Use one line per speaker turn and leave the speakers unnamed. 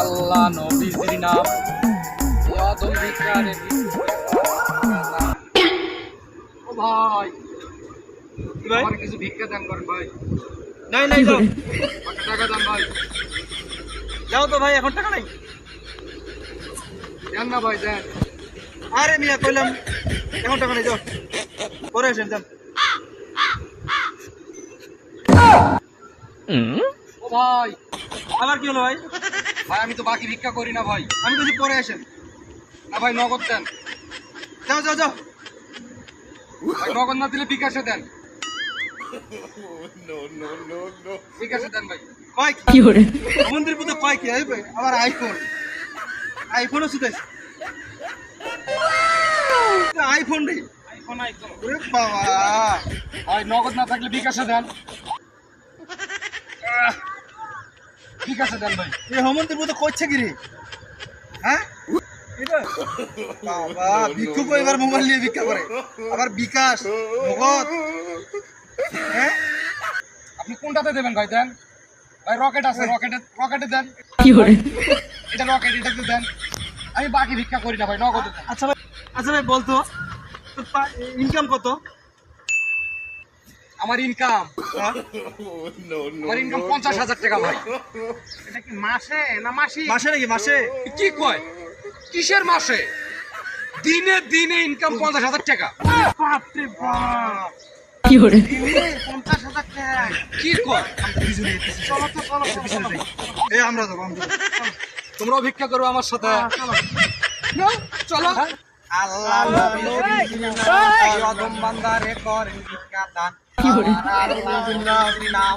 আল্লাহ নবীজির নাম। ভাই।
ভাই?
আমার কিছু ভিক্ষা দান করেন ভাই।
নাই নাই যাও।
টাকা দান ভাই।
যাও তো ভাই এখন টাকা নাই।
দেন না ভাই দেন।
আরে মিয়া কইলাম এখন টাকা নাই যাও। পরে আসেন যান।
ও ভাই।
আবার কি হলো ভাই?
ভাই আমি তো বাকি ভিক্ষা করি না ভাই।
আমি বলছি পরে আসেন।
না ভাই নগদ দেন।
যাও যাও যাও।
নগদ না দিলে বিকাশে দেন। বিকাশে দেন ভাই।
কয় কি? মন্দির পুজো কয় কি? আইবে আবার আইফোন আইফোনও আইফোন রে।
আইফোন আইফোন
ওরে বাবা।
ভাই নগদ না থাকলে বিকাশে দেন। বিকাশে দেন ভাই।
এ হেমন্তের মতো করছে কি রে? হ্যাঁ? বাবা ভিক্ষুক এবার মোবাইল নিয়ে ভিক্ষা করে। আবার বিকাশ নগদ হ্যাঁ?
আপনি কোনটাতে দেবেন ভাই দেন? ভাই রকেট আছে রকেটে রকেটে দেন। এটা রকেট এটাতে দেন। আমি বাকি ভিক্ষা করি না ভাই নগদে।
আচ্ছা ভাই আচ্ছা ভাই বলতো ইনকাম কত?
আমার ইনকাম
হ্যাঁ?
আমার ইনকাম পঞ্চাশ হাজার টাকা ভাই।
এটা কি মাসে না মাসি মাসে নাকি মাসে?
কি কয়? কিসের মাসে? দিনে দিনে ইনকাম পঞ্চাশ হাজার টাকা।
বাপরে বাপ। পঞ্চাশ হাজার টাকা।
কি কয়?
চলো তো চলো চলো। এ আমরা যাব আমরা
তোমরাও ভিক্ষা করো আমার সাথে। চলো।
আল্লাহ অদম বান্দারে করেন ভিক্ষা দান আল্লাহ নাম